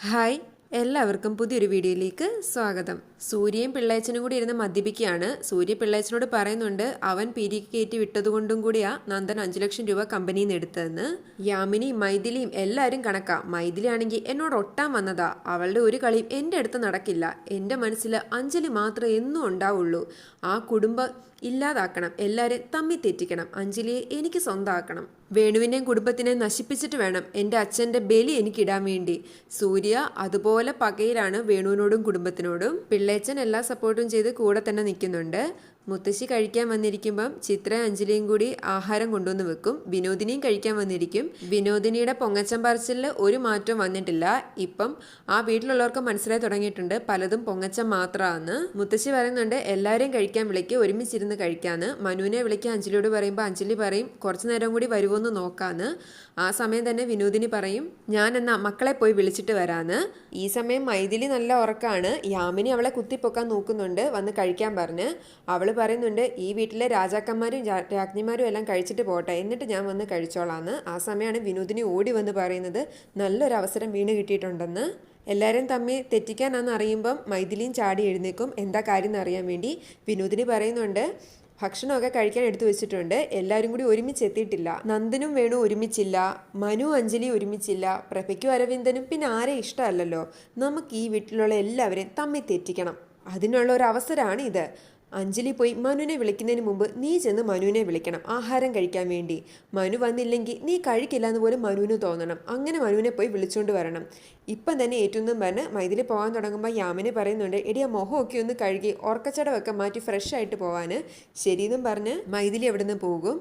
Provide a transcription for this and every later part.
Hi. എല്ലാവർക്കും പുതിയൊരു വീഡിയോയിലേക്ക് സ്വാഗതം. സൂര്യയും പിള്ളേച്ചനും കൂടി ഇരുന്ന് മദ്യപിക്കുകയാണ്. സൂര്യ പിള്ളേച്ചനോട് പറയുന്നുണ്ട് അവൻ പിരിക്ക് കയറ്റി വിട്ടതുകൊണ്ടും കൂടിയാ നന്ദൻ അഞ്ചു ലക്ഷം രൂപ കമ്പനിയിൽ നിന്ന് എടുത്തതെന്ന്. യാമിനിയും മൈഥിലിയും എല്ലാവരും കണക്കാ. മൈഥിലി ആണെങ്കിൽ എന്നോട് ഒട്ടാൻ വന്നതാ. അവളുടെ ഒരു കളിയും എന്റെ അടുത്ത് നടക്കില്ല. എന്റെ മനസ്സിൽ അഞ്ജലി മാത്രമേ എന്നും ഉണ്ടാവുള്ളൂ. ആ കുടുംബം ഇല്ലാതാക്കണം. എല്ലാവരും തമ്മി തെറ്റിക്കണം. അഞ്ജലിയെ എനിക്ക് സ്വന്തമാക്കണം. വേണുവിന്റെയും കുടുംബത്തിനെയും നശിപ്പിച്ചിട്ട് വേണം എന്റെ അച്ഛന്റെ ബലി എനിക്കിടാൻ വേണ്ടി. സൂര്യ അതുപോലെ പകയിലാണ് വേണുവിനോടും കുടുംബത്തിനോടും പിള്ളേച്ചൻ എല്ലാ സപ്പോർട്ടും ചെയ്ത് കൂടെ തന്നെ നിൽക്കുന്നുണ്ട്. മുത്തശ്ശി കഴിക്കാൻ വന്നിരിക്കുമ്പം ചിത്ര അഞ്ജലിയും കൂടി ആഹാരം കൊണ്ടുവന്ന് വെക്കും. വിനോദിനിയും കഴിക്കാൻ വന്നിരിക്കും. വിനോദിനിയുടെ പൊങ്ങച്ചം പറച്ചിലിൽ ഒരു മാറ്റവും വന്നിട്ടില്ല. ഇപ്പം ആ വീട്ടിലുള്ളവർക്ക് മനസ്സിലായി തുടങ്ങിയിട്ടുണ്ട്. പലതും പൊങ്ങച്ചം മാത്രമാണ് മുത്തശ്ശി പറയുന്നുണ്ട് എല്ലാവരെയും കഴിക്കാൻ വിളിക്കുക ഒരുമിച്ചിരുന്ന് കഴിക്കാന്ന്. മനുവിനെ വിളിക്കാൻ അഞ്ജലിയോട് പറയുമ്പോൾ അഞ്ജലി പറയും കുറച്ച് നേരം കൂടി വരുമോന്ന് നോക്കാന്ന്. ആ സമയം തന്നെ വിനോദിനി പറയും ഞാൻ എന്നാ മക്കളെ പോയി വിളിച്ചിട്ട് വരാന്ന്. ഈ സമയം മൈഥിലി നല്ല ഉറക്കാണ്. യാമിനി അവളെ കുത്തിപ്പൊക്കാൻ നോക്കുന്നുണ്ട് വന്ന് കഴിക്കാൻ പറഞ്ഞ്. അവൾ പറയുന്നുണ്ട് ഈ വീട്ടിലെ രാജാക്കന്മാരും രാജ്ഞിമാരും എല്ലാം കഴിച്ചിട്ട് പോട്ടെ എന്നിട്ട് ഞാൻ വന്ന് കഴിച്ചോളാന്ന്. ആ സമയമാണ് വിനോദിനി ഓടി വന്ന് പറയുന്നത് നല്ലൊരു അവസരം വീണ് കിട്ടിയിട്ടുണ്ടെന്ന്. എല്ലാവരും തമ്മിൽ തെറ്റിക്കാനാണെന്ന് അറിയുമ്പം മൈഥിലിയും ചാടി എഴുന്നേക്കും എന്താ കാര്യം എന്നറിയാൻ വേണ്ടി. വിനോദിനി പറയുന്നുണ്ട് ഭക്ഷണമൊക്കെ കഴിക്കാൻ എടുത്തു വെച്ചിട്ടുണ്ട്. എല്ലാവരും കൂടി ഒരുമിച്ച് എത്തിയിട്ടില്ല. നന്ദനും വേണു ഒരുമിച്ചില്ല. മനു അഞ്ജലി ഒരുമിച്ചില്ല. പ്രഭയ്ക്കും അരവിന്ദനും പിന്നെ ആരെ ഇഷ്ടമല്ലല്ലോ? നമുക്ക് ഈ വീട്ടിലുള്ള എല്ലാവരെയും തമ്മിൽ തെറ്റിക്കണം. അതിനുള്ള ഒരു അവസരമാണ് ഇത്. അഞ്ജലി പോയി മനുവിനെ വിളിക്കുന്നതിന് മുമ്പ് നീ ചെന്ന് മനുവിനെ വിളിക്കണം ആഹാരം കഴിക്കാൻ വേണ്ടി. മനു വന്നില്ലെങ്കിൽ നീ കഴിക്കില്ല എന്ന് പോലും മനുവിന് തോന്നണം. അങ്ങനെ മനുവിനെ പോയി വിളിച്ചുകൊണ്ട് വരണം. ഇപ്പം തന്നെ ഏറ്റവും പറഞ്ഞ് മൈതിലി പോകാൻ തുടങ്ങുമ്പോൾ യാമിനെ പറയുന്നുണ്ട് എടിയ ആ മുഖമൊക്കെ ഒന്ന് കഴുകി ഓർക്കച്ചടവൊക്കെ മാറ്റി ഫ്രഷ് ആയിട്ട് പോകാൻ ശരിയെന്നും പറഞ്ഞ് മൈതിലി എവിടെ നിന്ന് പോകും?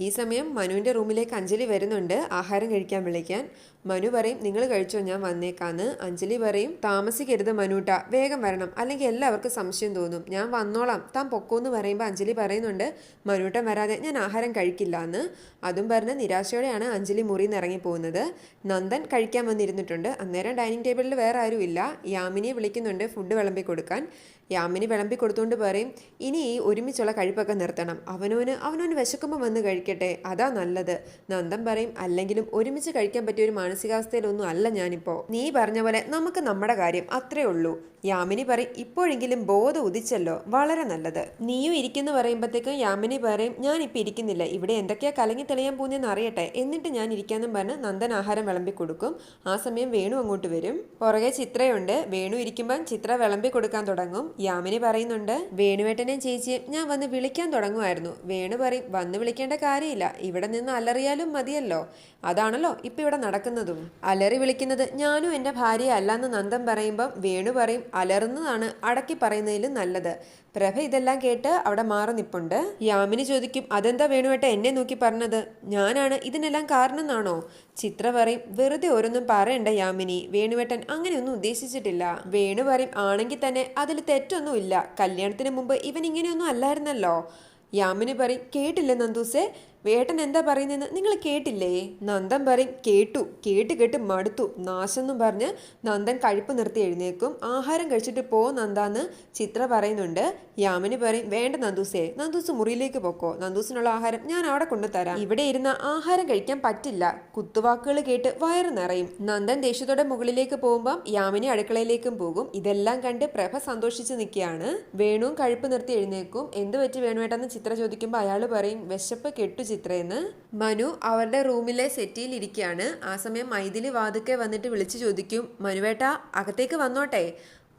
ഈ സമയം മനുവിന്റെ റൂമിലേക്ക് അഞ്ജലി വരുന്നുണ്ട്. ആഹാരം കഴിക്കാൻ വിളിക്കാൻ. മനു പറയും നിങ്ങൾ കഴിച്ചോ? ഞാൻ വന്നേക്കാന്ന്. അഞ്ജലി പറയും താമസിക്കരുത് മനുട്ട. വേഗം വരണം. അല്ലെങ്കിൽ എല്ലാവർക്കും സംശയം തോന്നും. ഞാൻ വന്നോളാം. താൻ പൊക്കോന്ന് പറയുമ്പോൾ അഞ്ജലി പറയുന്നുണ്ട് മനുട്ടൻ വരാതെ ഞാൻ ആഹാരം കഴിക്കില്ല എന്ന് അതും പറഞ്ഞ് നിരാശയോടെയാണ് അഞ്ജലി മുറിയിൽ നിന്ന് ഇറങ്ങിപ്പോകുന്നത്. നന്ദൻ കഴിക്കാൻ വന്നിരുന്നിട്ടുണ്ട്. അന്നേരം ഡൈനിങ് ടേബിളിൽ വേറെ ആരുമില്ല. യാമിനിയെ വിളിക്കുന്നുണ്ട് ഫുഡ് വിളമ്പി കൊടുക്കാൻ. യാമിനി വിളമ്പി കൊടുത്തുകൊണ്ട് പറയും ഇനി ഒരുമിച്ചുള്ള കഴിപ്പൊക്കെ നിർത്തണം. അവനോന് അവനോന് വിശക്കുമ്പോൾ വന്ന് കഴിക്കട്ടെ. അതാ നല്ലത്. നന്ദൻ പറയും അല്ലെങ്കിലും ഒരുമിച്ച് കഴിക്കാൻ പറ്റിയ ഒരു മാനസികാവസ്ഥയിലൊന്നും അല്ല ഞാനിപ്പോൾ നീ പറഞ്ഞ പോലെ നമുക്ക് നമ്മുടെ കാര്യം അത്രേ ഉള്ളൂ. യാമിനി പറയും ഇപ്പോഴെങ്കിലും ബോധം ഉദിച്ചല്ലോ. വളരെ നല്ലത്. നീയും ഇരിക്കുന്നു പറയുമ്പോഴത്തേക്കും യാമിനി പറയും ഞാൻ ഇപ്പം ഇരിക്കുന്നില്ല. ഇവിടെ എന്തൊക്കെയാ കലങ്ങി തെളിയാൻ പോകുന്നതെന്ന് അറിയട്ടെ. എന്നിട്ട് ഞാൻ ഇരിക്കാന്നും പറഞ്ഞ് നന്ദൻ ആഹാരം വിളമ്പി കൊടുക്കും. ആ സമയം വേണു അങ്ങോട്ട് വരും. പുറകെ ചിത്രയുണ്ട്. വേണു ഇരിക്കുമ്പം ചിത്ര വിളമ്പി കൊടുക്കാൻ തുടങ്ങും. യാമിനി പറയുന്നുണ്ട് വേണുവേട്ടനെ ചേച്ചിയും ഞാൻ വന്ന് വിളിക്കാൻ തുടങ്ങുമായിരുന്നു. വേണു പറയും വന്ന് വിളിക്കേണ്ട കാര്യമില്ല. ഇവിടെ നിന്ന് അലറിയാലും മതിയല്ലോ. അതാണല്ലോ ഇപ്പൊ ഇവിടെ നടക്കുന്നതും. അലറി വിളിക്കുന്നത് ഞാനും എന്റെ ഭാര്യ അല്ലാന്ന് നന്ദൻ പറയുമ്പം വേണു പറയും അലറുന്നതാണ് അടക്കി പറയുന്നതിലും നല്ലത്. പ്രഭ ഇതെല്ലാം കേട്ട് അവിടെ മാറി നിപ്പുണ്ട്. യാമിനി ചോദിക്കും അതെന്താ വേണുവേട്ട എന്നെ നോക്കി പറഞ്ഞത്? ഞാനാണ് ഇതിനെല്ലാം കാരണം എന്നാണോ ചിത്ര പറയും വെറുതെ ഓരോന്നും പറയണ്ട യാമിനി. വേണുവേട്ടൻ അങ്ങനെയൊന്നും ഉദ്ദേശിച്ചിട്ടില്ല. വേണു പറയും ആണെങ്കിൽ തന്നെ അതിൽ തെറ്റൊന്നുമില്ല. കല്യാണത്തിന് മുമ്പ് ഇവൻ ഇങ്ങനെയൊന്നും അല്ലായിരുന്നല്ലോ. യാമിനി പറയും കേട്ടില്ല നന്ദൂസേ. വേട്ടൻ എന്താ പറയുന്നതെന്ന് നിങ്ങൾ കേട്ടില്ലേ? നന്ദൻ പറയും കേട്ടു കേട്ട് കേട്ട് മടുത്തു. നാശെന്നും പറഞ്ഞ് നന്ദൻ കഴിപ്പ് നിർത്തി എഴുന്നേക്കും ആഹാരം കഴിച്ചിട്ട് പോ നന്ദാന്ന് ചിത്ര പറയുന്നുണ്ട്. യാമിനി പറയും വേണ്ട നന്ദൂസേ നന്ദൂസ് മുറിയിലേക്ക് പൊക്കോ. നന്ദൂസിനുള്ള ആഹാരം ഞാൻ അവിടെ കൊണ്ടുതരാം. ഇവിടെ ഇരുന്ന ആഹാരം കഴിക്കാൻ പറ്റില്ല. കുത്തുവാക്കുകൾ കേട്ട് വയറ് നിറയും. നന്ദൻ ദേഷ്യത്തോടെ മുകളിലേക്ക് പോകുമ്പം യാമിനി അടുക്കളയിലേക്കും പോകും. ഇതെല്ലാം കണ്ട് പ്രഭ സന്തോഷിച്ച് നിൽക്കുകയാണ്. വേണുവും കഴിപ്പ് നിർത്തി എഴുന്നേക്കും എന്ത് പറ്റി വേണുവേട്ടെന്ന് ചിത്ര ചോദിക്കുമ്പോൾ അയാൾ പറയും വിശപ്പ് കെട്ടു ചിത്രയെന്ന് മനു അവരുടെ റൂമിലെ സെറ്റിയിൽ ഇരിക്കുകയാണ്. ആ സമയം മൈഥിലി വാതുക്കെ വന്നിട്ട് വിളിച്ചു ചോദിക്കും മനുവേട്ട അകത്തേക്ക് വന്നോട്ടെ?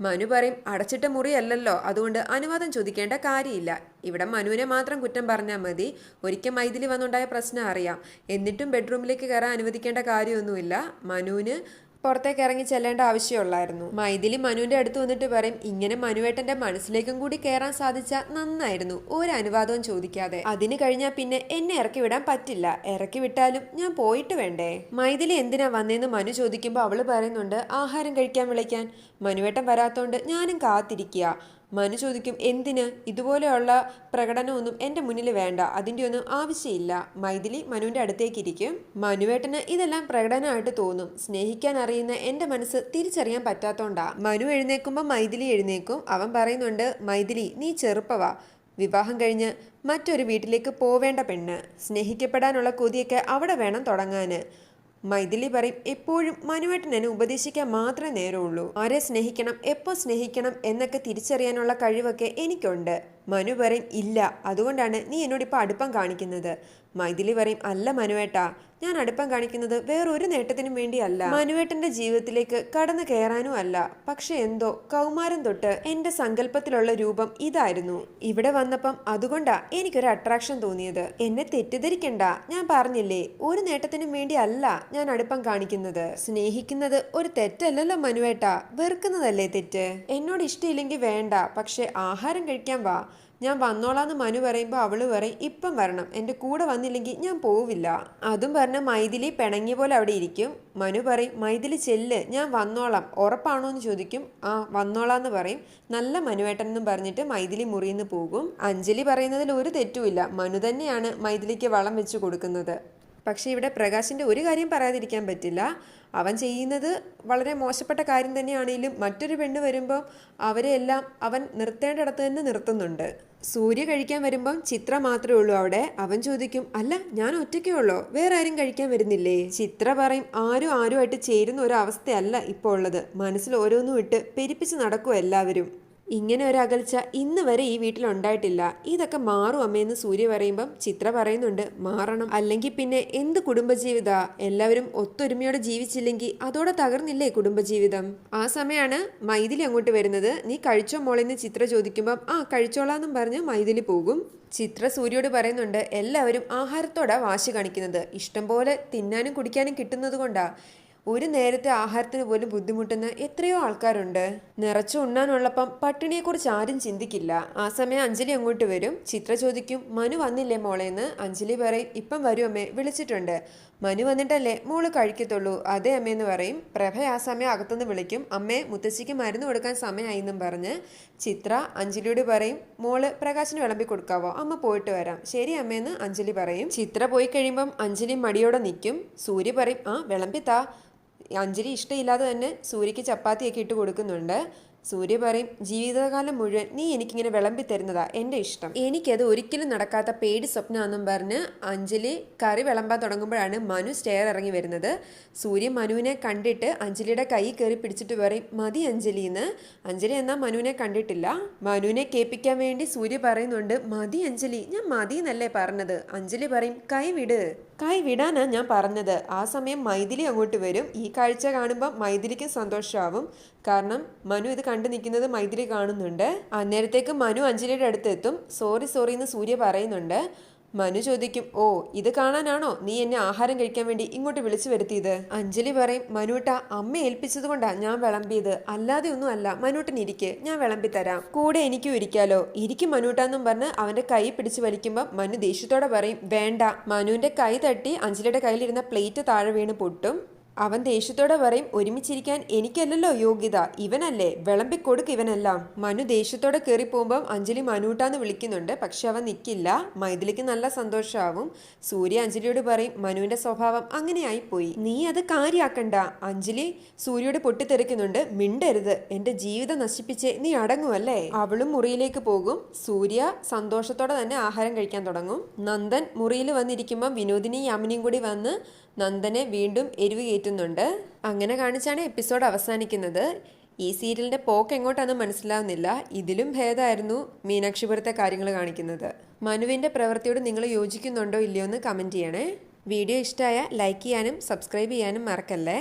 മനു പറയും അടച്ചിട്ട മുറിയല്ലല്ലോ അതുകൊണ്ട് അനുവാദം ചോദിക്കേണ്ട കാര്യമില്ല. ഇവിടെ മനുവിനെ മാത്രം കുറ്റം പറഞ്ഞാൽ മതി. ഒരിക്കൽ മൈഥിലി വന്നുണ്ടായ പ്രശ്നം അറിയാം. എന്നിട്ടും ബെഡ്റൂമിലേക്ക് കയറാൻ അനുവദിക്കേണ്ട കാര്യമൊന്നുമില്ല. മനുവിന് പുറത്തേക്ക് ഇറങ്ങി ചെല്ലേണ്ട ആവശ്യമുള്ളായിരുന്നു. മൈഥിലി മനുവിന്റെ അടുത്ത് വന്നിട്ട് പറയും ഇങ്ങനെ മനുവേട്ടന്റെ മനസ്സിലേക്കും കൂടി കയറാൻ സാധിച്ച നന്നായിരുന്നു. ഒരു അനുവാദവും ചോദിക്കാതെ. അതിന് കഴിഞ്ഞാൽ പിന്നെ എന്നെ ഇറക്കി വിടാൻ പറ്റില്ല. ഇറക്കി വിട്ടാലും ഞാൻ പോയിട്ട് വേണ്ടേ? മൈഥിലി എന്തിനാ വന്നേന്ന് മനു ചോദിക്കുമ്പോൾ അവൾ പറയുന്നുണ്ട് ആഹാരം കഴിക്കാൻ വിളിക്കാൻ. മനുവേട്ടൻ വരാത്തോണ്ട് ഞാനും കാത്തിരിക്കുക മനു ചോദിക്കും എന്തിന്? ഇതുപോലെയുള്ള പ്രകടനമൊന്നും എന്റെ മുന്നിൽ വേണ്ട. അതിന്റെ ഒന്നും ആവശ്യമില്ല. മൈഥിലി മനുവിന്റെ അടുത്തേക്ക് ഇരിക്കും മനുവേട്ടന് ഇതെല്ലാം പ്രകടനമായിട്ട് തോന്നും. സ്നേഹിക്കാൻ അറിയുന്ന എന്റെ മനസ്സ് തിരിച്ചറിയാൻ പറ്റാത്തോണ്ടാ. മനു എഴുന്നേക്കുമ്പോൾ മൈഥിലി എഴുന്നേക്കും അവൻ പറയുന്നുണ്ട് മൈഥിലി നീ ചെറുപ്പവാ. വിവാഹം കഴിഞ്ഞ് മറ്റൊരു വീട്ടിലേക്ക് പോവേണ്ട പെണ്ണ്. സ്നേഹിക്കപ്പെടാനുള്ള കൊതിയൊക്കെ അവിടെ വേണം തുടങ്ങാന്. മൈഥിലി പറയും എപ്പോഴും മനുവേട്ടൻ എന്നെ ഉപദേശിക്കാൻ മാത്രമേ നേരമുള്ളൂ. ആരെ സ്നേഹിക്കണം എപ്പോൾ സ്നേഹിക്കണം എന്നൊക്കെ തിരിച്ചറിയാനുള്ള കഴിവൊക്കെ എനിക്കുണ്ട്. മനു പറയും ഇല്ല അതുകൊണ്ടാണ് നീ എന്നോട് ഇപ്പം അടുപ്പം കാണിക്കുന്നത്. മൈഥിലി പറയും അല്ല മനുവേട്ടാ ഞാൻ അടുപ്പം കാണിക്കുന്നത് വേറൊരു നേട്ടത്തിനും വേണ്ടിയല്ല. മനുവേട്ടന്റെ ജീവിതത്തിലേക്ക് കടന്നു കയറാനും അല്ല. പക്ഷെ എന്തോ കൗമാരം തൊട്ട് എന്റെ സങ്കല്പത്തിലുള്ള രൂപം ഇതായിരുന്നു. ഇവിടെ വന്നപ്പം അതുകൊണ്ടാ എനിക്കൊരു അട്രാക്ഷൻ തോന്നിയത്. എന്നെ തെറ്റിദ്ധരിക്കണ്ട ഞാൻ പറഞ്ഞില്ലേ ഒരു നേട്ടത്തിനും വേണ്ടി അല്ല ഞാൻ അടുപ്പം കാണിക്കുന്നത്. സ്നേഹിക്കുന്നത് ഒരു തെറ്റല്ലല്ലോ മനുവേട്ടാ വെറുക്കുന്നതല്ലേ തെറ്റ്? എന്നോട് ഇഷ്ടമില്ലെങ്കിൽ വേണ്ട പക്ഷെ ആഹാരം കഴിക്കാൻ വാ. ഞാൻ വന്നോളാന്ന് മനു പറയുമ്പോൾ അവൾ പറയും ഇപ്പം വരണം. എന്റെ കൂടെ വന്നില്ലെങ്കിൽ ഞാൻ പോവില്ല. അതും പറഞ്ഞ മൈഥിലി പിണങ്ങിയ പോലെ അവിടെ ഇരിക്കും. മനു പറയും മൈഥിലി ചെല്ല്. ഞാൻ വന്നോളാം. ഉറപ്പാണോ എന്ന് ചോദിക്കും. ആ വന്നോളാന്ന് പറയും. നല്ല മനുവേട്ടൻ എന്നും പറഞ്ഞിട്ട് മൈഥിലി മുറിയിൽ നിന്ന് പോകും. അഞ്ജലി പറയുന്നതിൽ ഒരു തെറ്റുമില്ല. മനു തന്നെയാണ് മൈഥിലിക്ക് വളം വെച്ച് കൊടുക്കുന്നത്. പക്ഷേ ഇവിടെ പ്രകാശിന്റെ ഒരു കാര്യം പറയാതിരിക്കാൻ പറ്റില്ല. അവൻ ചെയ്യുന്നത് വളരെ മോശപ്പെട്ട കാര്യം തന്നെയാണെങ്കിലും മറ്റൊരു പെണ്ണ് വരുമ്പം അവരെല്ലാം അവൻ നിർത്തേണ്ടിടത്ത് തന്നെ നിർത്തുന്നുണ്ട്. സൂര്യ കഴിക്കാൻ വരുമ്പം ചിത്ര മാത്രമേ ഉള്ളൂ അവിടെ. അവൻ ചോദിക്കും അല്ല ഞാൻ ഒറ്റയ്ക്കേ ഉള്ളോ? വേറെ ആരും കഴിക്കാൻ വരുന്നില്ലേ? ചിത്ര പറയും ആരും ആരുമായിട്ട് ചേരുന്ന ഒരു അവസ്ഥയല്ല ഇപ്പോൾ ഉള്ളത്. മനസ്സിൽ ഓരോന്നും ഇട്ട് പെരിപ്പിച്ച് നടക്കും എല്ലാവരും. ഇങ്ങനെ ഒരു അകൽച്ച ഇന്ന് വരെ ഈ വീട്ടിൽ ഉണ്ടായിട്ടില്ല. ഇതൊക്കെ മാറും അമ്മയെന്ന് സൂര്യ പറയുമ്പം ചിത്ര പറയുന്നുണ്ട്. മാറണം. അല്ലെങ്കിൽ പിന്നെ എന്ത് കുടുംബജീവിത? എല്ലാവരും ഒത്തൊരുമയോടെ ജീവിച്ചില്ലെങ്കിൽ അതോടെ തകർന്നില്ലേ കുടുംബജീവിതം? ആ സമയമാണ് മൈഥിലി അങ്ങോട്ട് വരുന്നത്. നീ കഴിച്ചോ മോളെന്ന് ചിത്ര ചോദിക്കുമ്പം ആ കഴിച്ചോളാന്നും പറഞ്ഞ് മൈഥിലി പോകും. ചിത്ര സൂര്യോട് പറയുന്നുണ്ട് എല്ലാവരും ആഹാരത്തോടെ വാശി കാണിക്കുന്നത്. ഇഷ്ടം പോലെ തിന്നാനും കുടിക്കാനും കിട്ടുന്നത് കൊണ്ടാ. ഒരു നേരത്തെ ആഹാരത്തിന് പോലും ബുദ്ധിമുട്ടുന്ന എത്രയോ ആൾക്കാരുണ്ട്. നിറച്ചു ഉണ്ണാനുള്ളപ്പം പട്ടിണിയെക്കുറിച്ച് ആരും ചിന്തിക്കില്ല. ആ സമയം അഞ്ജലി അങ്ങോട്ട് വരും. ചിത്ര ചോദിക്കും മനു വന്നില്ലേ മോളേന്ന് അഞ്ജലി പറയും ഇപ്പം വരും അമ്മേ വിളിച്ചിട്ടുണ്ട്. മനു വന്നിട്ടല്ലേ മോൾ കഴിക്കത്തുള്ളൂ. അതേ അമ്മയെന്ന് പറയും. പ്രഭ ആ സമയം അകത്തുനിന്ന് വിളിക്കും അമ്മേ മുത്തശ്ശിക്ക് മരുന്ന് കൊടുക്കാൻ സമയമായി എന്നും പറഞ്ഞ് ചിത്ര അഞ്ജലിയോട് പറയും മോൾ പ്രകാശിന് വിളമ്പി കൊടുക്കാവോ? അമ്മ പോയിട്ട് വരാം. ശരി അമ്മയെന്ന് അഞ്ജലി പറയും. ചിത്ര പോയി കഴിയുമ്പം അഞ്ജലി മടിയോടെ നിൽക്കും. സൂര്യ പറയും ആ വിളമ്പിത്താ. അഞ്ജലി ഇഷ്ടമില്ലാതെ തന്നെ സൂര്യക്ക് ചപ്പാത്തിയൊക്കെ ഇട്ട് കൊടുക്കുന്നുണ്ട്. സൂര്യ പറയും ജീവിതകാലം മുഴുവൻ നീ എനിക്കിങ്ങനെ വിളമ്പി തരുന്നതാ എന്റെ ഇഷ്ടം. എനിക്കത് ഒരിക്കലും നടക്കാത്ത പേടി സ്വപ്നമാണെന്നും പറഞ്ഞ് അഞ്ജലി കറി വിളമ്പാൻ തുടങ്ങുമ്പോഴാണ് മനു സ്റ്റെയർ ഇറങ്ങി വരുന്നത്. സൂര്യ മനുവിനെ കണ്ടിട്ട് അഞ്ജലിയുടെ കൈ കയറി പിടിച്ചിട്ട് പറയും മതി അഞ്ജലി എന്ന്. അഞ്ജലി എന്നാൽ മനുവിനെ കണ്ടിട്ടില്ല. മനുവിനെ കേൾപ്പിക്കാൻ വേണ്ടി സൂര്യ പറയുന്നുണ്ട് മതി അഞ്ജലി ഞാൻ മതി എന്നല്ലേ പറഞ്ഞത്? അഞ്ജലി പറയും കൈ വിട്. കൈ വിടാനാ ഞാൻ പറഞ്ഞത്. ആ സമയം മൈഥിലി അങ്ങോട്ട് വരും. ഈ കാഴ്ച കാണുമ്പോൾ മൈഥിലിക്ക് സന്തോഷമാവും കാരണം മനു ഇത് കണ്ടു നിൽക്കുന്നത് മൈഥിലി കാണുന്നുണ്ട്. അന്നേരത്തേക്ക് മനു അഞ്ജലിയുടെ അടുത്ത് എത്തും സോറി സോറി എന്ന് സൂര്യ പറയുന്നുണ്ട്. മനു ചോദിക്കും ഓ ഇത് കാണാനാണോ? നീ എന്നെ ആഹാരം കഴിക്കാൻ വേണ്ടി ഇങ്ങോട്ട് വിളിച്ചു വരുത്തിയത്? അഞ്ജലി പറയും മനുട്ട അമ്മ ഏൽപ്പിച്ചത് കൊണ്ടാ ഞാൻ വിളമ്പിയത്. അല്ലാതെ ഒന്നും അല്ല മനുട്ടൻ ഇരിക്ക് ഞാൻ വിളമ്പി തരാം കൂടെ എനിക്കും ഇരിക്കാലോ. ഇരിക്കും മനുട്ടെന്നും പറഞ്ഞ് അവന്റെ കൈ പിടിച്ച് വലിക്കുമ്പോൾ മനു ദേഷ്യത്തോടെ പറയും വേണ്ട. മനുവിന്റെ കൈ തട്ടി അഞ്ജലിയുടെ കയ്യിലിരുന്ന പ്ലേറ്റ് താഴെ വീണ് പൊട്ടും. അവൻ ദേഷ്യത്തോടെ പറയും ഒരുമിച്ചിരിക്കാൻ എനിക്കല്ലല്ലോ യോഗ്യത. ഇവനല്ലേ. വിളമ്പിക്കൊടുക്ക് ഇവനെല്ലാം. മനു ദേഷ്യത്തോടെ കയറി പോകുമ്പം അഞ്ജലി മനുട്ടാന്ന് വിളിക്കുന്നുണ്ട്. പക്ഷെ അവൻ നിൽക്കില്ല മൈഥിലിക്ക് നല്ല സന്തോഷമാവും സൂര്യ അഞ്ജലിയോട് പറയും മനുവിന്റെ സ്വഭാവം അങ്ങനെയായി പോയി നീ അത് കാര്യാക്കണ്ട. അഞ്ജലി സൂര്യയോട് പൊട്ടിത്തെറിക്കുന്നുണ്ട്. മിണ്ടരുത്. എന്റെ ജീവിതം നശിപ്പിച്ച് നീ അടങ്ങുമല്ലേ അവളും മുറിയിലേക്ക് പോകും. സൂര്യ സന്തോഷത്തോടെ തന്നെ ആഹാരം കഴിക്കാൻ തുടങ്ങും. നന്ദൻ മുറിയിൽ വന്നിരിക്കുമ്പോൾ വിനോദിനിയും യാമിനിയും കൂടി വന്ന് നന്ദനെ വീണ്ടും എരിവ് കയറ്റുന്നുണ്ട്. അങ്ങനെ കാണിച്ചാണ് എപ്പിസോഡ് അവസാനിക്കുന്നത്. ഈ സീരിയലിന്റെ പോക്ക് എങ്ങോട്ടാണെന്ന് മനസ്സിലാവുന്നില്ല. ഇതിലും ഭേദമായിരുന്നു മീനാക്ഷിപുരത്തെ കാര്യങ്ങൾ കാണിക്കുന്നത്. മനുവിന്റെ പ്രവൃത്തിയോട് നിങ്ങൾ യോജിക്കുന്നുണ്ടോ ഇല്ലയോ എന്ന് കമന്റ് ചെയ്യണേ. വീഡിയോ ഇഷ്ടമായ ലൈക്ക് ചെയ്യാനും സബ്സ്ക്രൈബ് ചെയ്യാനും മറക്കല്ലേ?